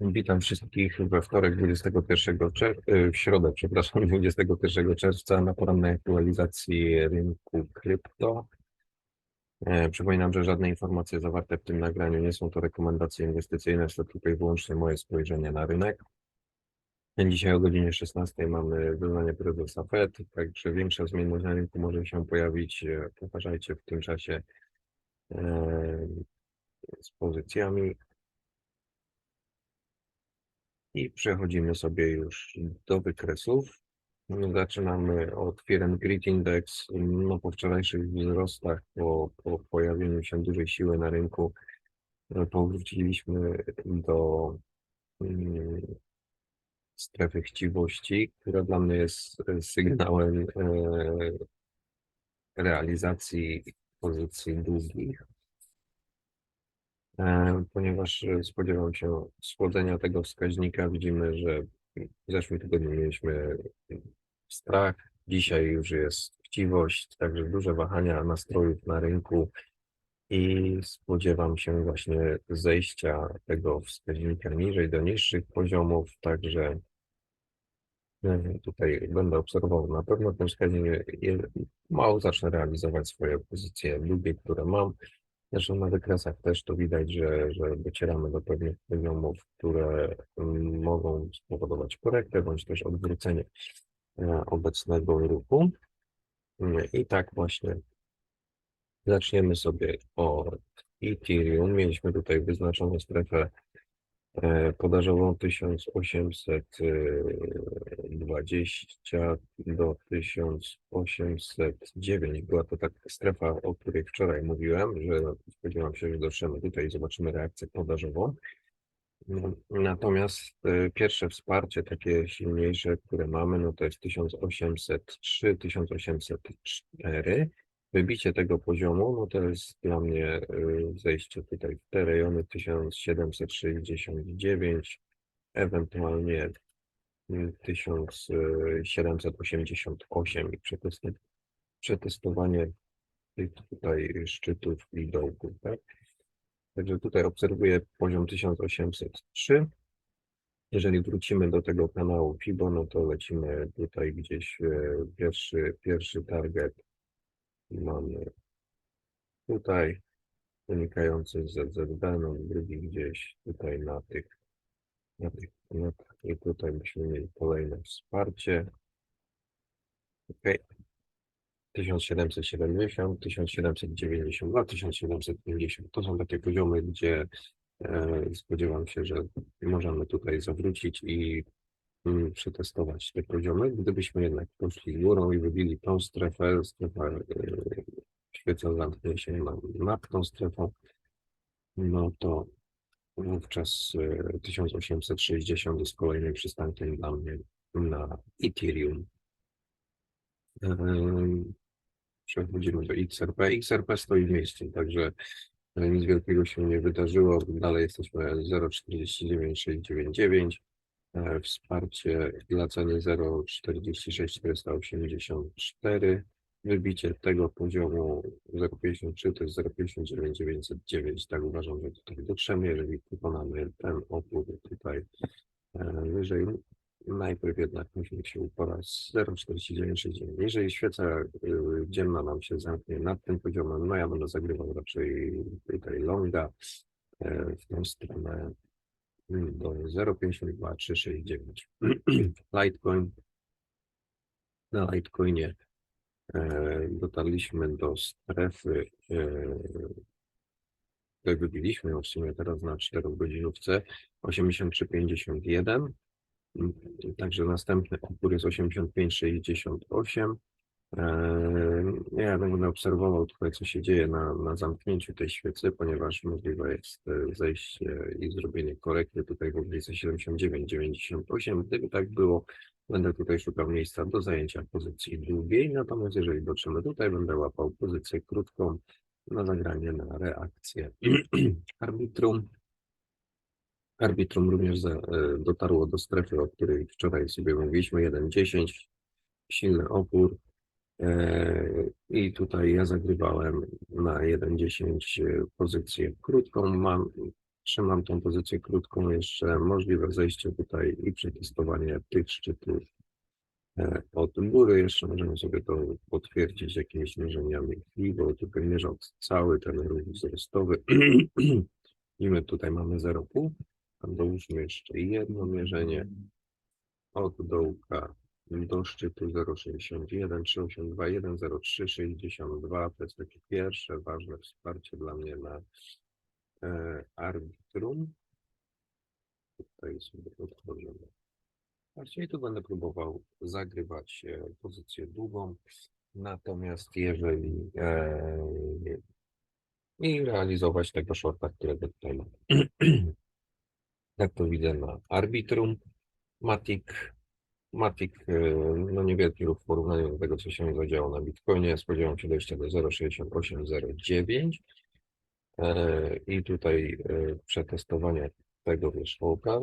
Witam wszystkich we wtorek 21 czerwca, w środę, przepraszam, 21 czerwca na porannej aktualizacji rynku krypto. E, Przypominam, że żadne informacje zawarte w tym nagraniu nie są to rekomendacje inwestycyjne, to tylko i wyłącznie moje spojrzenie na rynek. Dzisiaj o godzinie 16 mamy wyznanie prezesa Fed, także większa zmienność na rynku może się pojawić. E, Uważajcie w tym czasie e, z pozycjami. I przechodzimy sobie już do wykresów. Zaczynamy od and Greed Index. No, po wczorajszych wzrostach, po, po pojawieniu się dużej siły na rynku, e, powróciliśmy do mm, strefy chciwości, która dla mnie jest sygnałem e, realizacji pozycji długich. E, ponieważ e, spodziewam się schłodzenia tego wskaźnika. Widzimy, że w zeszłym tygodniu mieliśmy strach, dzisiaj już jest chciwość, także duże wahania nastrojów na rynku i spodziewam się właśnie zejścia tego wskaźnika niżej do niższych poziomów, także e, tutaj będę obserwował na pewno ten wskaźnik mało zacznę realizować swoje pozycje długie, które mam. Zresztą na wykresach też to widać, że, że docieramy do pewnych poziomów, które mogą spowodować korektę bądź też odwrócenie e, obecnego ruchu. I tak właśnie zaczniemy sobie od Ethereum. Mieliśmy tutaj wyznaczoną strefę e, podażową 1800 dwadzieścia do 1809. Była to taka strefa, o której wczoraj mówiłem, że spodziewam się, że dotrzemy tutaj i zobaczymy reakcję podażową. Natomiast e, pierwsze wsparcie, takie silniejsze, które mamy, no to jest 1803-1804. Wybicie tego poziomu, no to jest dla mnie e, zejście tutaj w te rejony 1769, ewentualnie 1788 i przetest- przetestowanie tych tutaj szczytów i dołków, tak? Także tutaj obserwuję poziom 1803. Jeżeli wrócimy do tego kanału FIBO, no to lecimy tutaj gdzieś e, pierwszy, pierwszy target mamy tutaj wynikający z ZZB, no drugi gdzieś tutaj na tych, i tutaj byśmy mieli kolejne wsparcie. Ok. 1770, 1792, 1750. To są takie poziomy, gdzie e, spodziewam się, że możemy tutaj zawrócić i mm, przetestować te poziomy. Gdybyśmy jednak poszli górą i wybili tą strefę, strefa e, świeca się na, nad tą strefą, no to wówczas e, 1860 jest kolejnym przystankiem dla mnie na Ethereum. Em, Przechodzimy do XRP. XRP stoi w miejscu, także e, nic wielkiego się nie wydarzyło. Dalej jesteśmy 0,49699. E, Wsparcie dla ceny 0,46484. Wybicie tego poziomu 0,53 to jest 0,59909. Tak uważam, że tutaj dotrzemy. Jeżeli wykonamy ten opór tutaj e, wyżej, Najpierw jednak musimy się uporać z 0,4969. Jeżeli świeca y, dzienna nam się zamknie nad tym poziomem, no ja będę zagrywał raczej tutaj longa e, w tą stronę mm, do 0,52369. Litecoin. Na Litecoinie dotarliśmy do strefy, e, której wybiliśmy ją w sumie teraz na 4 godzinówce 83,51. Mm, Także następny opór jest 85,68. Eee, Ja będę obserwował tutaj, co się dzieje na, na zamknięciu tej świecy, ponieważ możliwe jest e, zejście i zrobienie korekty tutaj w okolicy 79,98. Gdyby tak było, będę tutaj szukał miejsca do zajęcia pozycji długiej. Natomiast jeżeli dotrzemy tutaj, będę łapał pozycję krótką na zagranie na reakcję. Arbitrum. Arbitrum również e, dotarło do strefy, o której wczoraj sobie mówiliśmy, 1,10, silny opór. E, I tutaj ja zagrywałem na 1,10 pozycję krótką. Mam trzymam tą pozycję krótką jeszcze. Możliwe zejście tutaj i przetestowanie tych szczytów e, od góry. Jeszcze możemy sobie to potwierdzić jakimiś mierzeniami chwili, bo tutaj mierzą cały ten ruch wzrostowy. I my tutaj mamy 0,5. Tam dołóżmy jeszcze jedno mierzenie od dołka do szczytu 0,61, 382, 1,03, 62. To jest takie pierwsze ważne wsparcie dla mnie na arbitrum. Tutaj sobie otworzymy. Właśnie tu będę próbował zagrywać e, pozycję długą. Natomiast jeżeli e, i realizować tego shorta, którego tutaj mam. Jak to widzę na Arbitrum, Matic, Matic, e, no niewielki ruch w porównaniu do tego, co się zadziało na Bitcoinie. Spodziewam się dojścia do 0,6809 e, i tutaj e, przetestowanie tego wierzchołka.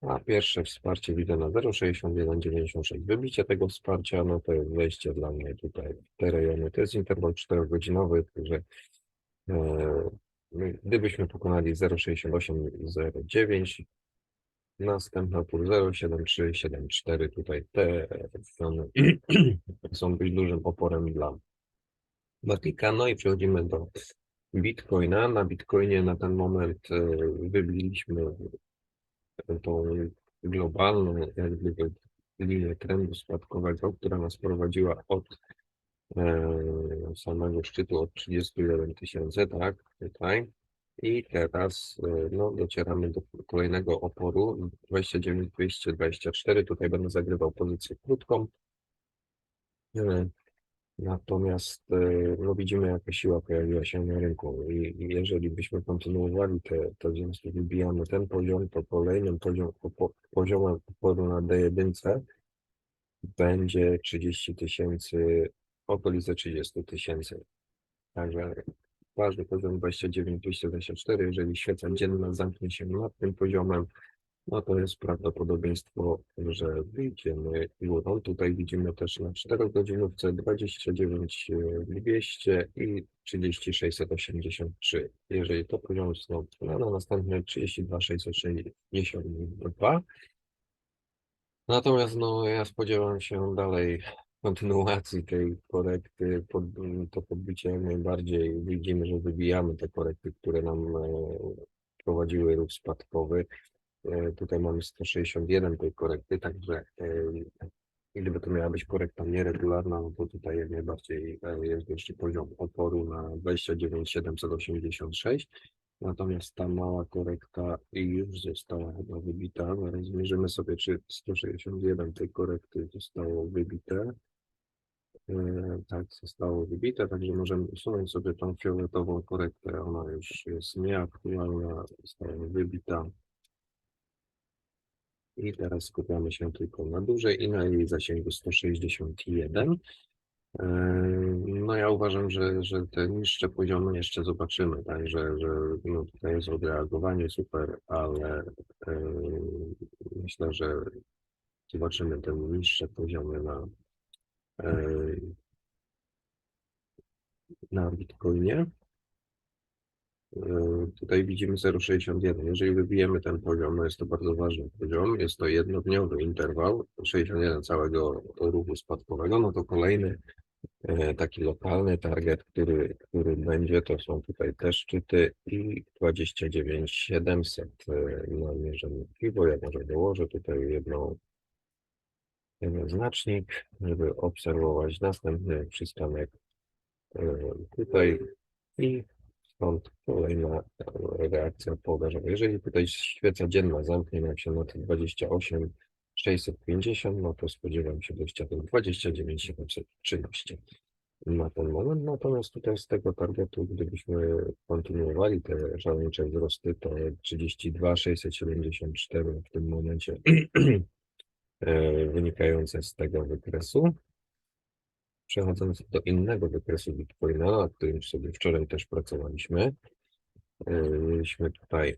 A pierwsze wsparcie widzę na 0,6196. Wybicie tego wsparcia, no to jest wejście dla mnie tutaj w te rejony. To jest interwał 4-godzinowy, także e, my- gdybyśmy pokonali 0,6809, następna pół 0,7374, tutaj te strony są dość dużym oporem dla Matika. No i przechodzimy do Bitcoina. Na Bitcoinie na ten moment e, wybiliśmy tą globalną jak gdyby linię trendu spadkowego, która nas prowadziła od e, samego szczytu od 31 tysięcy, tak, tutaj. I teraz e, no, docieramy do kolejnego oporu 29 224. Tutaj będę zagrywał pozycję krótką. Natomiast e, no, widzimy, jaka siła pojawiła się na rynku i jeżeli byśmy kontynuowali te, to w związku wybijamy ten poziom, to kolejnym poziom, opo- poziomem oporu na D1 będzie 30 tysięcy, okolice 30 tysięcy. Także ważny poziom 29 224, jeżeli świeca dzienna zamknie się nad tym poziomem, no to jest prawdopodobieństwo, że wyjdziemy górą. Tutaj widzimy też na 4 godzinówce 29 200 i 30 683. Jeżeli to poziom są na następne 32 662. Natomiast no, ja spodziewam się dalej kontynuacji tej korekty, pod, to podbicie najbardziej. Widzimy, że wybijamy te korekty, które nam e, prowadziły ruch spadkowy. E, Tutaj mamy 161 tej korekty, także e, gdyby to miała być korekta nieregularna, no to tutaj jak najbardziej e, jest jeszcze poziom oporu na 29 786. Natomiast ta mała korekta już została chyba wybita. Zaraz zmierzymy sobie, czy 161 tej korekty zostało wybite. Tak, zostało wybite, także możemy usunąć sobie tą fioletową korektę. Ona już jest nieaktualna, została wybita. I teraz skupiamy się tylko na dużej i na jej zasięgu 161. E, No ja uważam, że, że te niższe poziomy jeszcze zobaczymy, także że no tutaj jest odreagowanie super, ale e, myślę, że zobaczymy te niższe poziomy na, e, na Bitcoinie. E, Tutaj widzimy 0,61. Jeżeli wybijemy ten poziom, no jest to bardzo ważny poziom, jest to jednodniowy interwał, 61 całego ruchu spadkowego, no to kolejny e, taki lokalny target, który, który będzie, to są tutaj te szczyty i 29 700 e, na mierzenie piwo. Ja może dołożę tutaj jedną, jeden znacznik, żeby obserwować następny przystanek e, tutaj i stąd kolejna e, reakcja podażowa. Jeżeli tutaj świeca dzienna zamknie nam się na te 28 650, no to spodziewam się dojścia do 29 713 na ten moment. Natomiast tutaj z tego targetu, gdybyśmy kontynuowali te szaleńcze wzrosty, to 32 674 w tym momencie e, wynikające z tego wykresu. Przechodząc do innego wykresu Bitcoina, nad którym sobie wczoraj też pracowaliśmy, mieliśmy tutaj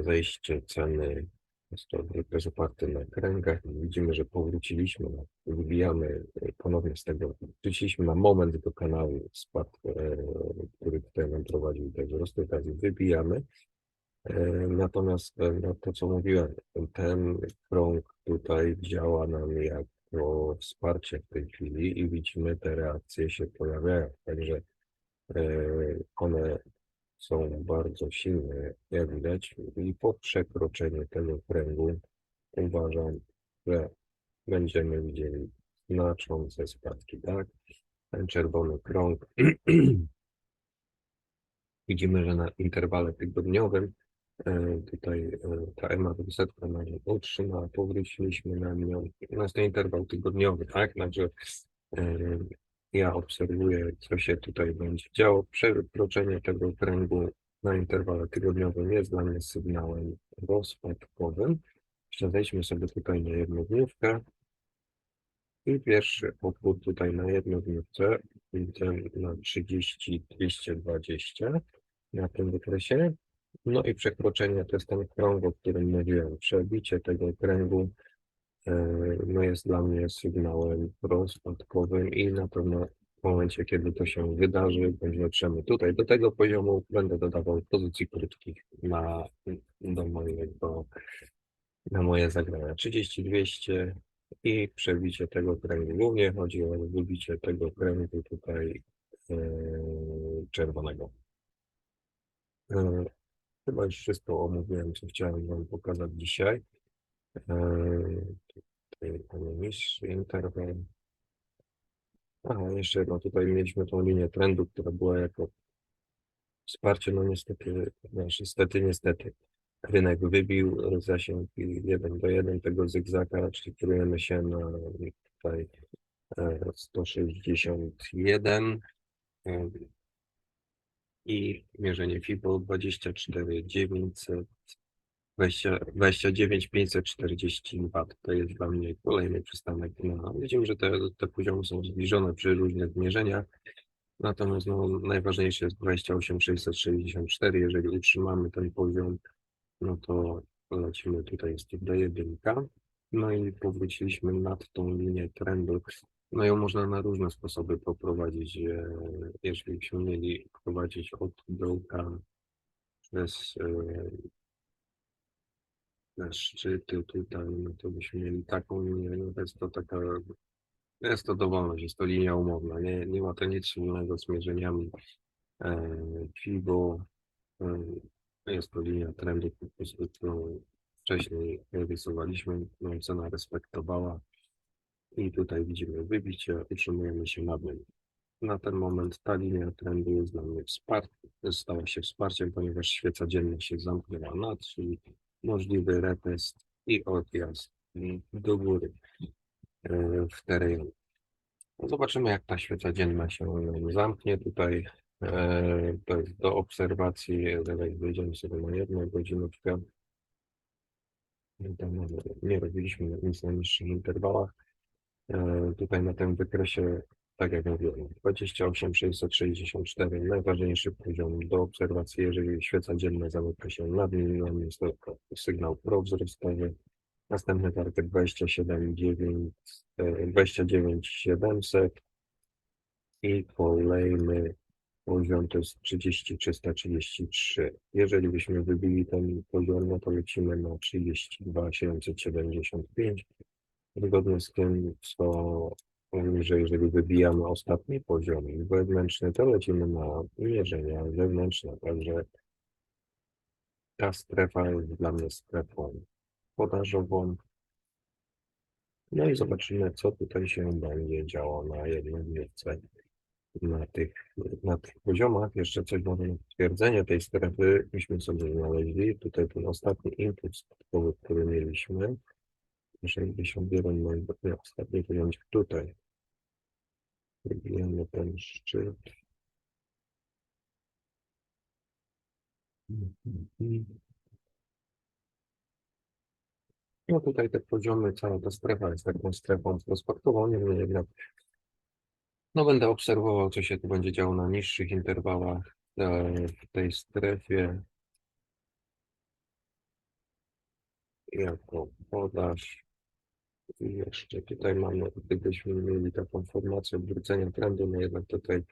zejście ceny Jest to też oparte na kręgach. Widzimy, że powróciliśmy, wybijamy ponownie z tego, wróciliśmy na moment do kanału spadł, e, który tutaj nam prowadził do wzrostu, teraz wybijamy. E, Natomiast e, no, to, co mówiłem, ten krąg tutaj działa nam jako wsparcie w tej chwili i widzimy, te reakcje się pojawiają. Także e, one są bardzo silne, jak widać, i po przekroczeniu tego kręgu uważam, że będziemy widzieli znaczące spadki, tak? Ten czerwony krąg widzimy, że na interwale tygodniowym tutaj e, ta EMA wysetka na nie utrzymała, powróciliśmy na nią. To interwał tygodniowy, tak? Także e, ja obserwuję, co się tutaj będzie działo. Przekroczenie tego kręgu na interwale tygodniowym jest dla mnie sygnałem rozpadkowym. Jeszcze sobie tutaj na jednodniówkę. I pierwszy opór tutaj na jednodniówce, ten na 30, 220 na tym wykresie. No i przekroczenie to jest ten krąg, o którym mówiłem. Przebicie tego kręgu e, no jest dla mnie sygnałem rozpadkowym i na pewno w momencie, kiedy to się wydarzy, dotrzemy tutaj do tego poziomu, będę dodawał pozycji krótkich na, do mojego, na moje zagrania 30-200 i przebicie tego kręgu. Głównie chodzi o wybicie tego kręgu tutaj e, czerwonego. E, Chyba już wszystko omówiłem, co chciałem Wam pokazać dzisiaj. Eee, Tutaj mamy niższy interwał. A, jeszcze jedno, tutaj mieliśmy tą linię trendu, która była jako wsparcie, no niestety, znaczy niestety, niestety. Rynek wybił zasięg 1 do 1 tego zygzaka, czyli kierujemy się na tutaj e, 161 e, i mierzenie FIBO 24 900 20 29 540 W. To jest dla mnie kolejny przystanek. No, widzimy, że te, te poziomy są zbliżone przy różnych mierzeniach. Natomiast no, najważniejsze jest 28 664. Jeżeli utrzymamy ten poziom, no to lecimy tutaj jest do jedynka. No i powróciliśmy nad tą linię trendu. No ją można na różne sposoby poprowadzić. e, Jeżeli byśmy mieli prowadzić od dołka przez e, na szczyty tutaj, no to byśmy mieli taką linię, no to jest to taka, jest to dowolność, jest to linia umowna, nie, nie ma to nic wspólnego z mierzeniami e, FIBO, jest to linia trendu, którą wcześniej rysowaliśmy, no cena respektowała i tutaj widzimy wybicie, utrzymujemy się nad nim. Na ten moment ta linia trendu jest dla mnie wsparciem, stała się wsparciem, ponieważ świeca dzienna się zamknęła na, czyli możliwy retest i odjazd do góry e, w terenie. No Zobaczymy, jak ta świeca dzienna się zamknie. Tutaj e, to jest do obserwacji. Dalej wejdziemy sobie na jedną godzinówkę. Tam mamy- nie robiliśmy nic na niższych interwałach. E, Tutaj na tym wykresie, tak jak mówiłem, 28 664 najważniejszy poziom do obserwacji. Jeżeli świeca dzienna zamyka się nad nim, jest to sygnał prowzrostowy. Następny target 27 9, e, 29 700 i kolejny poziom to jest 30 333. Jeżeli byśmy wybili ten poziom, no to lecimy na 32 775. Zgodnie z tym, co mówimy, że jeżeli wybijamy ostatni poziom wewnętrzny, to lecimy na mierzenia wewnętrzne. Także ta strefa jest dla mnie strefą podażową. No i zobaczymy, co tutaj się będzie działo na jednodniówce. Na tych, na tych poziomach jeszcze coś może na potwierdzenie tej strefy myśmy sobie znaleźli. Tutaj ten ostatni impuls który mieliśmy. 61, no i nie, ostatni tutaj. Wybijamy ten szczyt. No tutaj te poziomy, cała ta strefa jest taką strefą rozpadkową, niemniej jednak no będę obserwował, co się tu będzie działo na niższych interwałach e, w tej strefie. jako podaż. I jeszcze tutaj mamy, gdybyśmy mieli taką formację odwrócenia trendu, no jednak tutaj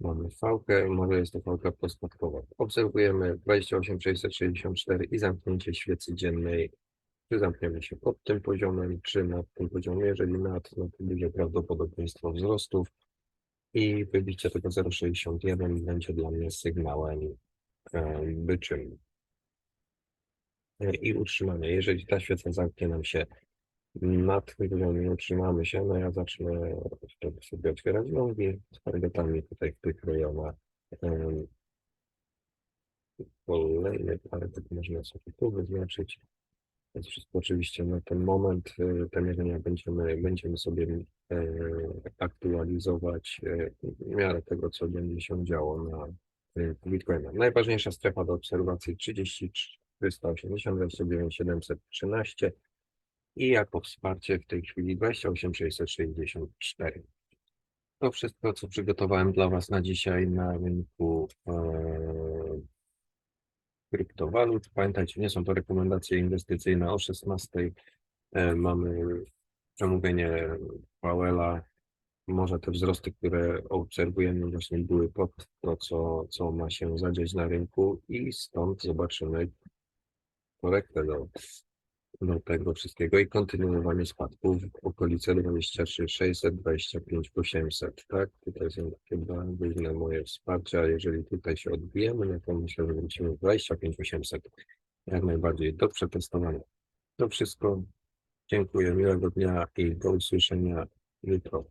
mamy fałkę, może jest to fałka pospadkowa. Obserwujemy 28664 i zamknięcie świecy dziennej. Czy zamkniemy się pod tym poziomem, czy nad tym poziomem? Jeżeli nad, no to duże prawdopodobieństwo wzrostów i wybicie tego 0,61 będzie dla mnie sygnałem e, byczym. E, I utrzymanie. Jeżeli ta świeca zamknie nam się nad nie utrzymamy się, no ja zacznę wtedy sobie otwierać nogi z targetami tutaj tych rejonach. Em, Kolejny target można sobie tu wyznaczyć. Jest wszystko oczywiście na ten moment. e, Te mierzenia będziemy, będziemy sobie e, aktualizować e, w miarę tego, co będzie się działo na Bitcoina. Najważniejsza strefa do obserwacji 33, 380, 29, 713 i jako wsparcie w tej chwili 28 664. To wszystko, co przygotowałem dla Was na dzisiaj na rynku e, kryptowalut. Pamiętajcie, nie są to rekomendacje inwestycyjne. O 16 e, mamy przemówienie Powella. Może te wzrosty, które obserwujemy, właśnie były pod to, co, co ma się zadziać na rynku, i stąd zobaczymy korektę do, do tego wszystkiego i kontynuowanie spadków w okolice 23 600, 25 800, tak? Tutaj są dwa główne moje wsparcia. Jeżeli tutaj się odbijemy, no to myślę, że wrócimy 25 800. Jak najbardziej do przetestowania. To wszystko. Dziękuję, miłego dnia i do usłyszenia jutro.